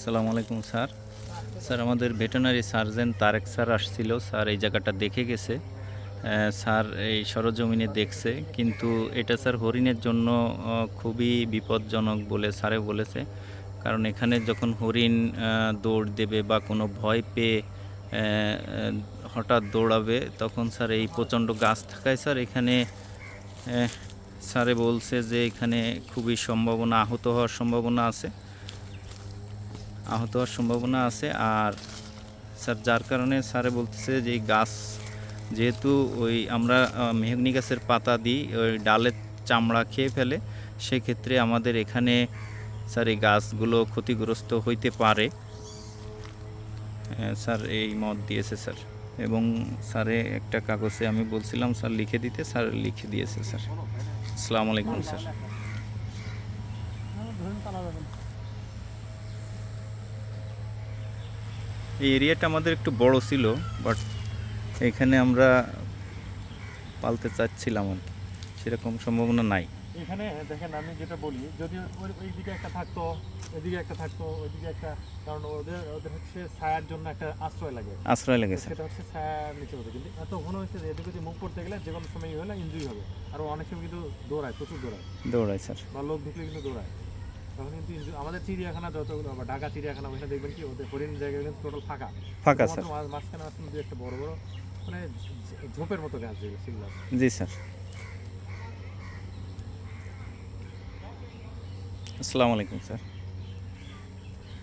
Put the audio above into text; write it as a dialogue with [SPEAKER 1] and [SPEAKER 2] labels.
[SPEAKER 1] আসসালামু আলাইকুম, sir. Sir, আমাদের ভেটেনারি সার্জন তারেক স্যার আসছিল। স্যার, এই জায়গাটা দেখে গেছে। স্যার, এই সরজমিনে দেখছে। কিন্তু এটা, স্যার, হরিণের জন্য খুবই বিপজ্জনক বলে স্যারে বলেছে। কারণ এখানে যখন হরিণ দৌড় দেবে বা কোনো ভয় পেয়ে হঠাৎ দৌড়াবে, তখন স্যার এই প্রচণ্ড গাছ থাকায়, স্যার, এখানে স্যারে বলছে যে এখানে খুবই সম্ভাবনা, আহত হওয়ার সম্ভাবনা আছে। আহত হওয়ার সম্ভাবনা আছে। আর স্যার যার কারণে স্যারে বলতেছে যে গাছ যেহেতু ওই আমরা মেহগনি গাছের পাতা দিই ওই ডালের চামড়া খেয়ে ফেলে সেক্ষেত্রে আমাদের এখানে স্যার এই গাছগুলো ক্ষতিগ্রস্ত হইতে পারে। আহ, স্যার এই মত দিয়েছে স্যার। এবং স্যারে একটা কাগজে আমি বলছিলাম স্যার লিখে দিতে স্যার লিখে দিয়েছে স্যার। আসসালামু আলাইকুম স্যার। এই এরিয়াটা আমাদের একটু বড় ছিল বাট এখানে আমরা পালতে চাচ্ছিলাম আর কি। সেরকম সম্ভাবনা নাই।
[SPEAKER 2] এখানে দেখেন আমি যেটা বলি যদি ওই দিকে একটা থাকতো এদিকে একটা থাকতো ওইদিকে একটা কারণ ওদের ওদের হচ্ছে ছায়ার জন্য একটা আশ্রয় লাগে।
[SPEAKER 1] আশ্রয় লাগে
[SPEAKER 2] সেটা হচ্ছে ছায়ার নিচে হতো কিন্তু এত ঘন হয়েছে যে এদিকে মুখ করতে গেলে যে কোনো সময় হলে ইনজুরি হবে। আর অনেক সময় কিন্তু দৌড়ায় প্রচুর দৌড়ায়।
[SPEAKER 1] দৌড়ায় স্যার।
[SPEAKER 2] বা লোক ঢুকলে কিন্তু দৌড়ায়। তখন কিন্তু আমাদের চিড়িয়াখানা যতগুলো ঢাকা চিড়িয়াখানা ওইখানে দেখবেন কি ওদের হরিণ জায়গা কিন্তু টোটাল ফাঁকা।
[SPEAKER 1] ফাঁকা স্যার।
[SPEAKER 2] মাঝ- মাঝখানে আছে দু একটা বড় বড় মানে ঝোপের মতো গাছ যেগুলো
[SPEAKER 1] জি স্যার। আসসালামু আলাইকুম স্যার।